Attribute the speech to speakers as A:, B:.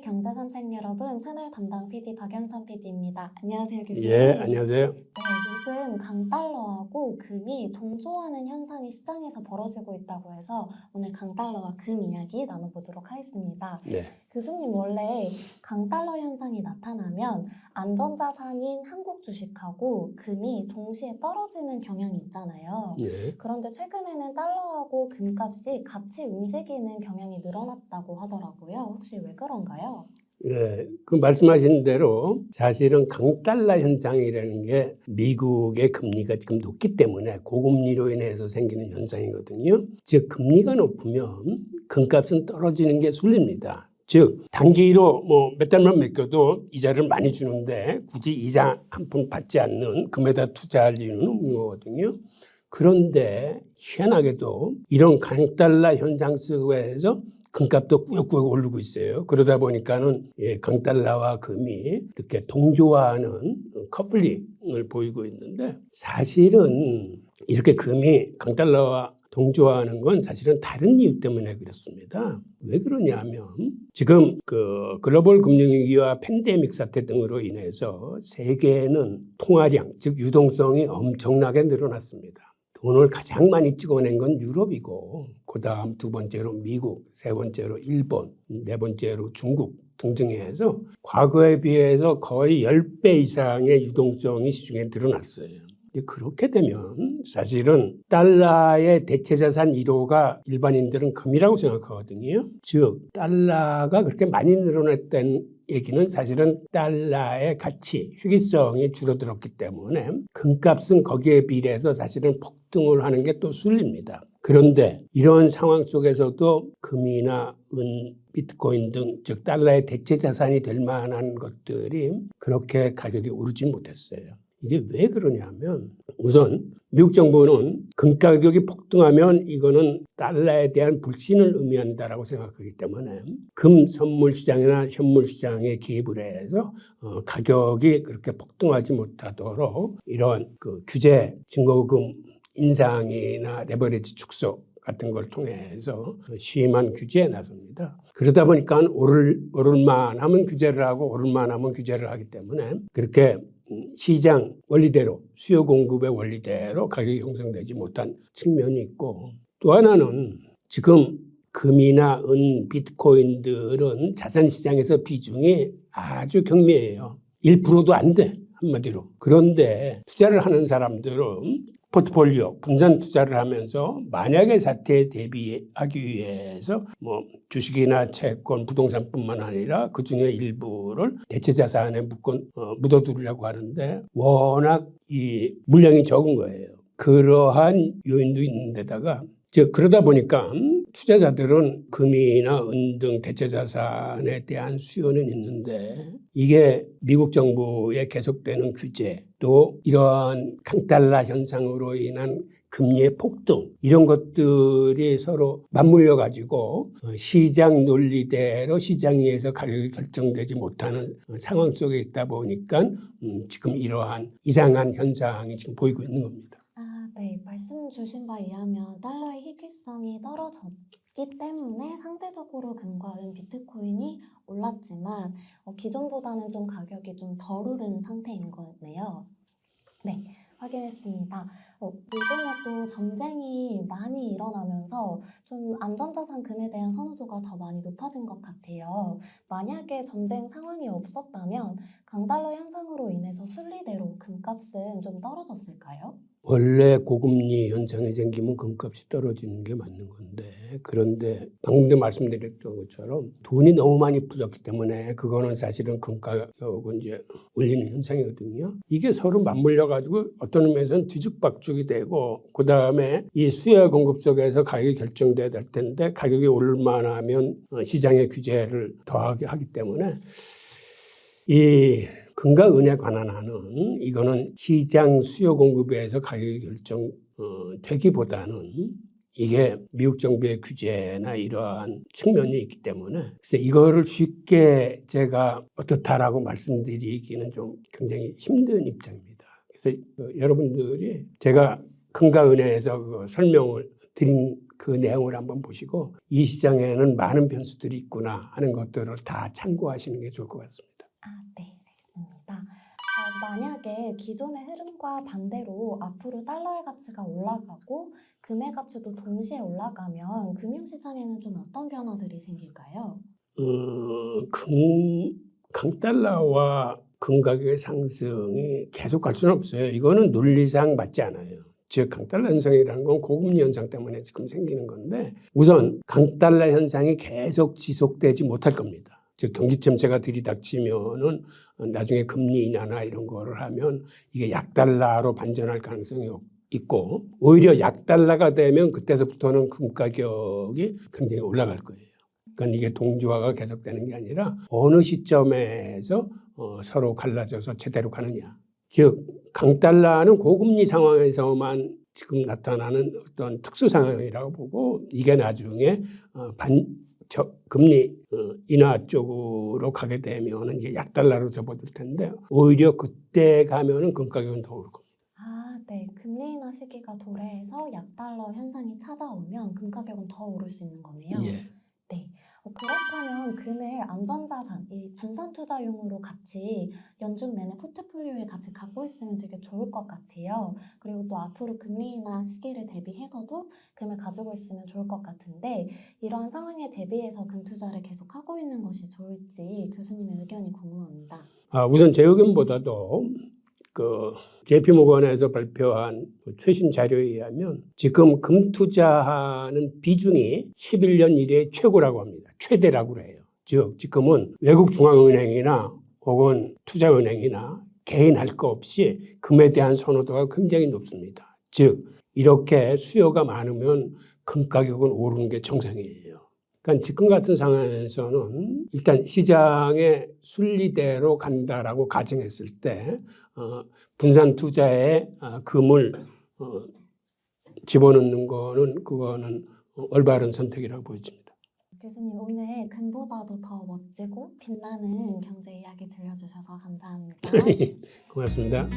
A: 네, 경제산책 여러분, 채널 담당 PD 박연선 PD입니다. 안녕하세요, 교수님.
B: 예, 안녕하세요.
A: 네, 요즘 강달러하고 금이 동조하는 현상이 시장에서 벌어지고 있다고 해서 오늘 강달러와 금 이야기 나눠보도록 하겠습니다.
B: 네.
A: 교수님 원래 강달러 현상이 나타나면 안전자산인 한국 주식하고 금이 동시에 떨어지는 경향이 있잖아요.
B: 예.
A: 그런데 최근에는 달러하고 금값이 같이 움직이는 경향이 늘어났다고 하더라고요. 혹시 왜 그런가요?
B: 예, 그 말씀하신 대로 사실은 강달러 현상이라는 게 미국의 금리가 지금 높기 때문에 고금리로 인해서 생기는 현상이거든요. 즉 금리가 높으면 금값은 떨어지는 게 순리입니다. 즉 단기로 뭐 몇 달만 맡겨도 이자를 많이 주는데 굳이 이자 한 푼 받지 않는 금에다 투자할 이유는 없는 거거든요. 그런데 희한하게도 이런 강달러 현상 속에서 금값도 꾸역꾸역 오르고 있어요. 그러다 보니까는 예, 강달러와 금이 이렇게 동조하는 커플링을 보이고 있는데 사실은 이렇게 금이 강달러와 동조하는 건 사실은 다른 이유 때문에 그렇습니다. 왜 그러냐면 지금 그 글로벌 금융위기와 팬데믹 사태 등으로 인해서 세계는 통화량 즉 유동성이 엄청나게 늘어났습니다. 돈을 가장 많이 찍어낸 건 유럽이고 그 다음 두 번째로 미국, 세 번째로 일본, 네 번째로 중국 등등 해서 과거에 비해서 거의 10배 이상의 유동성이 시중에. 이제 그렇게 되면 사실은 달러의 대체 자산 1호가 일반인들은 금이라고 생각하거든요. 즉 달러가 그렇게 많이 늘어났다는 얘기는 사실은 달러의 가치, 희귀성이 줄어들었기 때문에 금값은 거기에 비례해서 사실은 폭등을 하는 게 또 순리입니다. 그런데 이런 상황 속에서도 금이나 은, 비트코인 등 즉 달러의 대체 자산이 될 만한 것들이 그렇게 가격이 오르지 못했어요. 이게 왜 그러냐면 우선 미국 정부는 금 가격이 폭등하면 이거는 달러에 대한 불신을 의미한다라고 생각하기 때문에 금 선물 시장이나 현물 시장에 기입을 해서 어, 가격이 그렇게 폭등하지 못하도록 이러한 그 규제 증거금 인상이나 레버리지 축소 같은 걸 통해서 심한 규제에 나섭니다. 그러다 보니까 오를 오를만 하면 규제를 하고 오를만 하면 규제를 하기 때문에 그렇게 시장 원리대로 수요 공급의 원리대로 가격이 형성되지 못한 측면이 있고 또 하나는 지금 금이나 은, 비트코인들은 자산 시장에서 비중이 아주 경미해요. 1%도 안 돼. 한마디로. 그런데 투자를 하는 사람들은 포트폴리오 분산 투자를 하면서 만약의 사태에 대비하기 위해서 뭐 주식이나 채권, 부동산뿐만 아니라 그 중에 일부를 대체 자산에 묶어 어, 묻어두려고 하는데 워낙 이 물량이 적은 거예요. 그러한 요인도 있는 데다가 즉 그러다 보니까 투자자들은 금이나 은 등 대체 자산에 대한 수요는 있는데 이게 미국 정부의 계속되는 규제 또 이러한 강달러 현상으로 인한 금리의 폭등 이런 것들이 서로 맞물려 가지고 시장 논리대로 시장 위에서 가격이 결정되지 못하는 상황 속에 있다 보니까 음, 지금 이러한 이상한 현상이 지금 보이고 있는 겁니다.
A: 아, 네. 말씀 주신 바에 의하면 달러의 희귀 성이 떨어졌기 때문에 상대적으로 금과 은, 비트코인이 올랐지만 어, 기존보다는 좀 가격이 좀 덜 오른 상태인 거네요. 네, 확인했습니다. 어, 요즘에 또 전쟁이 많이 일어나면서 좀 안전자산 금에 대한 선호도가 더 많이 높아진 것 같아요. 만약에 전쟁 상황이 없었다면 강달러 현상으로 인해서 순리대로 금값은 좀 떨어졌을까요?
B: 원래 고금리 현상이 생기면 금값이 떨어지는 게 맞는 건데 그런데 방금 전에 말씀드렸던 것처럼 돈이 너무 많이 풀렸기 때문에 그거는 사실은 금가격을 이제 올리는 현상이거든요. 이게 서로 맞물려 가지고 어떤 의미에서는 뒤죽박죽이 되고 그 다음에 이 수요 공급 속에서 가격이 결정돼야 될 텐데 가격이 오를만하면 어, 시장의 규제를 더하게 하기 때문에 이 금과 은에 관한 한은 이거는 시장 수요 공급에서 가격이 결정되기보다는 이게 미국 정부의 규제나 이러한 측면이 있기 때문에 그래서 이거를 쉽게 제가 어떻다라고 말씀드리기는 좀 굉장히 힘든 입장입니다. 그래서 그 여러분들이 제가 금과 은에서 그 설명을 드린 그 내용을 한번 보시고 이 시장에는 많은 변수들이 있구나 하는 것들을 다 참고하시는 게 좋을 것 같습니다.
A: 아, 네. 어, 만약에 기존의 흐름과 반대로 앞으로 달러의 가치가 올라가고 금의 가치도 동시에 올라가면 금융시장에는 좀 어떤 변화들이 생길까요?
B: 어, 금, 강달러와 금 가격의 상승이 계속 갈 수는 없어요. 이거는 논리상 맞지 않아요. 즉 강달러 현상이라는 건 고금리 현상 때문에 지금 생기는 건데 우선 강달러 현상이 계속 지속되지 못할 겁니다. 즉 경기 침체가 들이닥치면은 나중에 금리 인하나 이런 거를 하면 이게 약달러로 반전할 가능성이 없- 있고 오히려 약달러가 되면 그때서부터는 금 가격이 굉장히 올라갈 거예요. 그러니까 이게 동조화가 계속되는 게 아니라 어느 시점에서 어, 서로 갈라져서 제대로 가느냐. 즉 강달러는 고금리 상황에서만 지금 나타나는 어떤 특수 상황이라고 보고 이게 나중에 어, 반 저, 금리 어, 인하 쪽으로 가게 되면은 이게 약달러로 접어들 텐데 오히려 그때 가면은 금 가격은 더 오를 겁니다.
A: 아, 네. 금리 인하 시기가 도래해서 약달러 현상이 찾아오면 금 가격은 더 오를 수 있는 거네요.
B: 예.
A: 어, 그렇다면 금을 안전자산, 이 분산 투자용으로 같이 연중 내내 포트폴리오에 같이 갖고 있으면 되게 좋을 것 같아요. 그리고 또 앞으로 금리 인하 시기를 대비해서도 금을 가지고 있으면 좋을 것 같은데 이러한 상황에 대비해서 금 투자를 계속 하고 있는 것이 좋을지 교수님의 의견이 궁금합니다.
B: 아, 우선 제 의견보다도 그 JP 모건에서 발표한 그 최신 자료에 의하면 지금 금 투자하는 비중이 11년 이래 최고라고 합니다. 최대라고 해요. 즉 지금은 외국 중앙은행이나 혹은 투자은행이나 개인 할거 없이 금에 대한 선호도가 굉장히 높습니다. 즉 이렇게 수요가 많으면 금 가격은 오르는 게 정상이에요. 그러니까 지금 같은 상황에서는 일단 시장의 순리대로 간다라고 가정했을 때 어, 분산 투자에 어, 금을 어, 집어넣는 거는 그거는 어, 올바른 선택이라고 보여집니다.
A: 교수님 오늘 금보다도 더 멋지고 빛나는 경제 이야기 들려주셔서 감사합니다.
B: 고맙습니다.